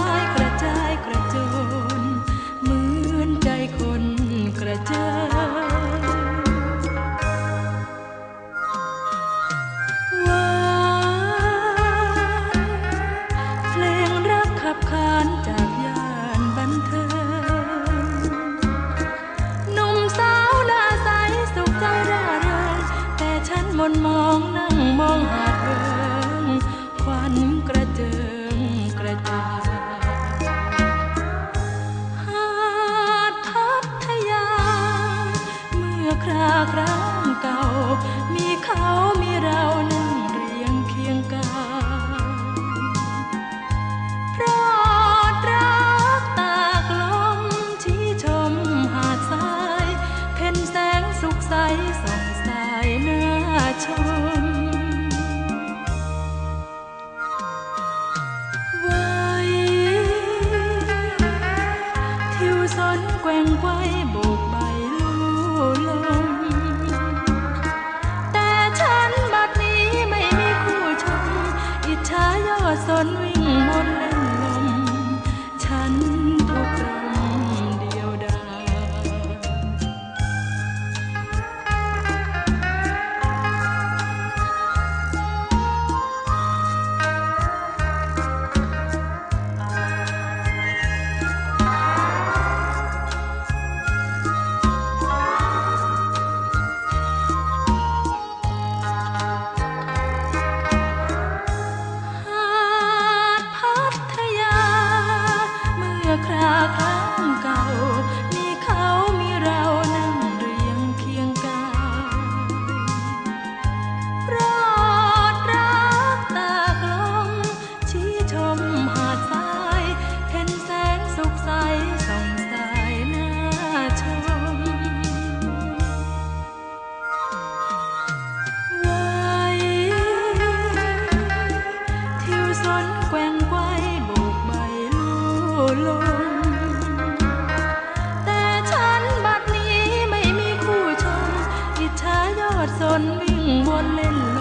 ายกระจายกระโจนเหมือนใจคนกระเจิงว่าเพลงรักขับขานจากยานบันเทิงนมสาวหาใสสุขใจร่าเริงแต่ฉันมมองหน้า สนแกว่งไวโบกใบลู่ลมแต่ฉัน muốn lên